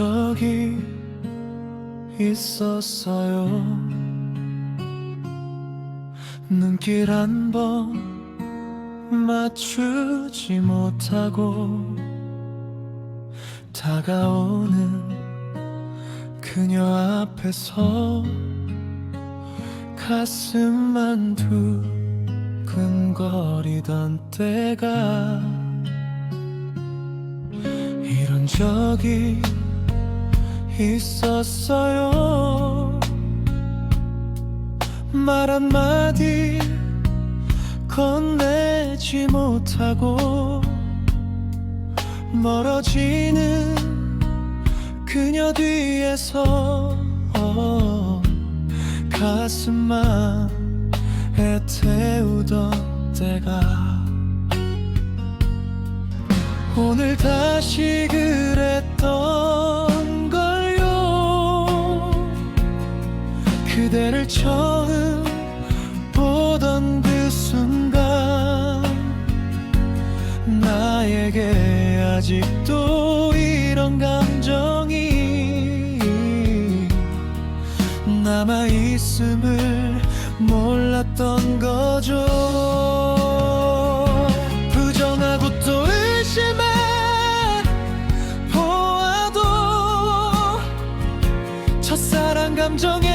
적이 있었어요. 눈길 한 번 맞추지 못하고 다가오는 그녀 앞에서 가슴만 두근거리던 때가 이런 적이 있었어요. 말 한마디 건네지 못하고 멀어지는 그녀 뒤에서 어, 가슴만 애태우던 때가 오늘 다시 그랬던 그대를 처음 보던 그 순간 나에게 아직도 이런 감정이 남아있음을 몰랐던 거죠. 부정하고 또 의심해 보아도 첫사랑 감정의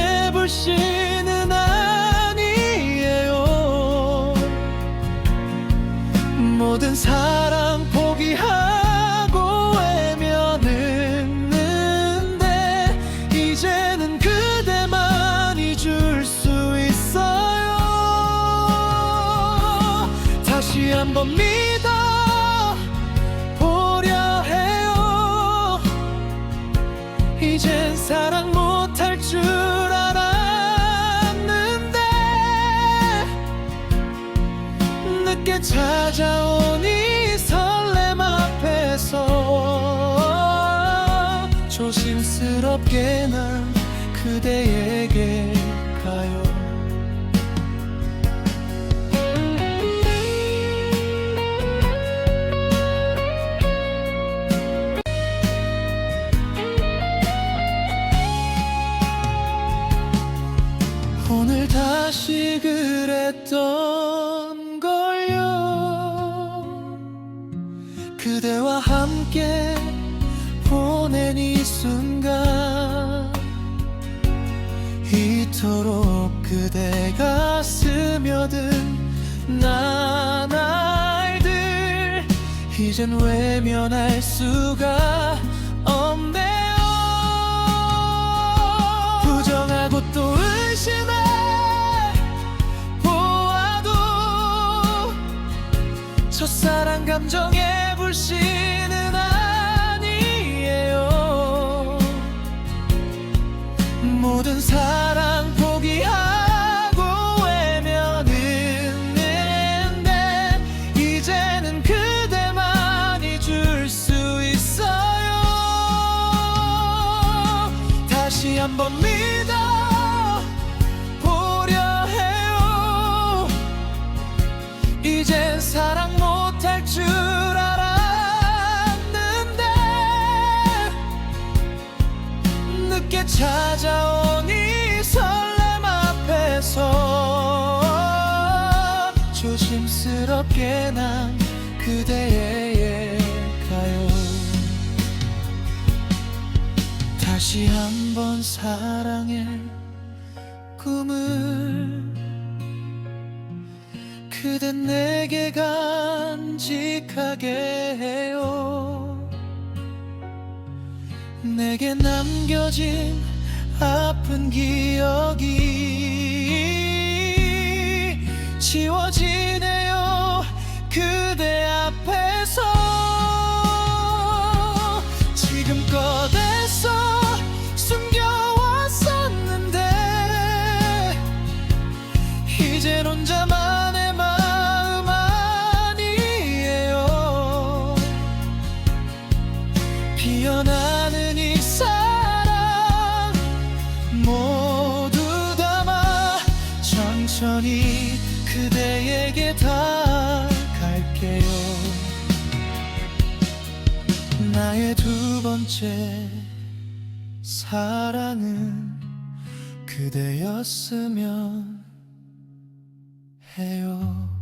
모든 사랑 포기하고 외면했는데 이제는 그대만 잊을 수 있어요. 다시 한번 믿 늦게 찾아온 이 설렘 앞에서. 조심스럽게 난 그대에게 가요. 오늘 다시 그랬던 그대와 함께 보낸 이 순간 이토록 그대가 스며든 나날들. 이젠 외면할 수가 없네 사랑 감정의 불씨는 아니에요. 모든 사랑 포기하고 외면했는데 이제는 그대만 잊을 수 있어요. 다시 한번 믿어 찾아온 이 설렘 앞에서 조심스럽게 난 그대에게 가요 다시 한번 사랑의 꿈을 그대 내게 간직하게 해요. 내게 남겨진 아픈 기억이 지워지네요. 그대 앞에서 지금껏 애써 숨겨왔었는데 이젠 혼자만의 마음 아니에요. 피어나 내게 다 갈게요. 나의 두 번째 사랑은 그대였으면 해요.